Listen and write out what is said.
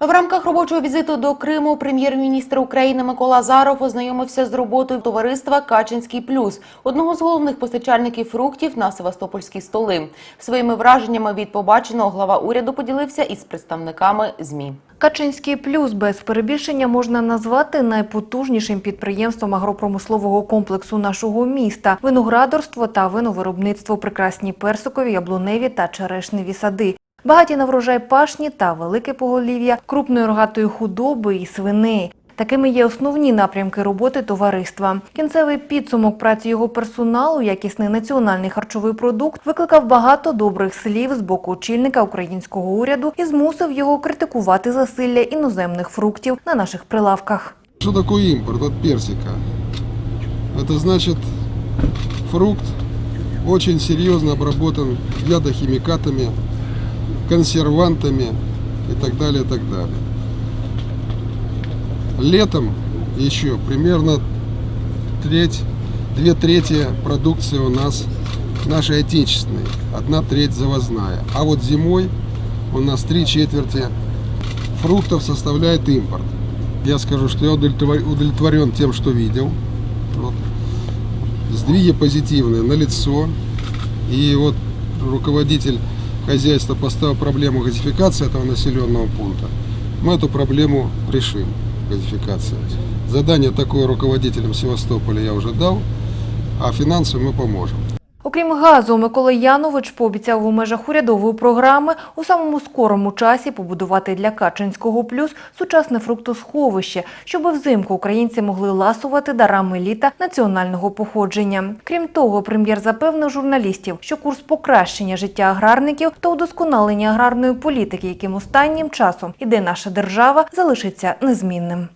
В рамках робочого візиту до Криму прем'єр-міністр України Микола Азаров ознайомився з роботою товариства Качинський плюс, одного з головних постачальників фруктів на Севастопольські столи. Своїми враженнями від побаченого глава уряду поділився із представниками змі. Качинський плюс без перебільшення можна назвати найпотужнішим підприємством агропромислового комплексу нашого міста. Виноградарство та виновиробництво, прекрасні персикові, яблуневі та черешневі сади. Багаті на врожай пашні та велике поголів'я крупної рогатої худоби і свиней. Такими є основні напрямки роботи товариства. Кінцевий підсумок праці його персоналу, якісний національний харчовий продукт, викликав багато добрих слів з боку очільника українського уряду і змусив його критикувати засилля іноземних фруктів на наших прилавках. Что такое импорт от персика? Это значит фрукт очень серьезно обработан ядохимикатами, консервантами и так далее, и так далее. Летом еще примерно треть, две трети продукции у нас нашей отечественной, одна треть завозная. А вот зимой у нас три четверти фруктов составляет импорт. Я скажу, что я удовлетвор- удовлетворен тем, что видел. Вот. Сдвиги позитивные на лицо. И вот руководитель хозяйства поставил проблему газификации этого населенного пункта. Мы эту проблему решим, газификация. Задание такое руководителям Севастополя я уже дал, а финансово мы поможем. Окрім газу, Микола Янович пообіцяв у межах урядової програми у самому скорому часі побудувати для Качинського плюс сучасне фруктосховище, щоб взимку українці могли ласувати дарами літа національного походження. Крім того, прем'єр запевнив журналістів, що курс покращення життя аграрників та удосконалення аграрної політики, яким останнім часом іде наша держава, залишиться незмінним.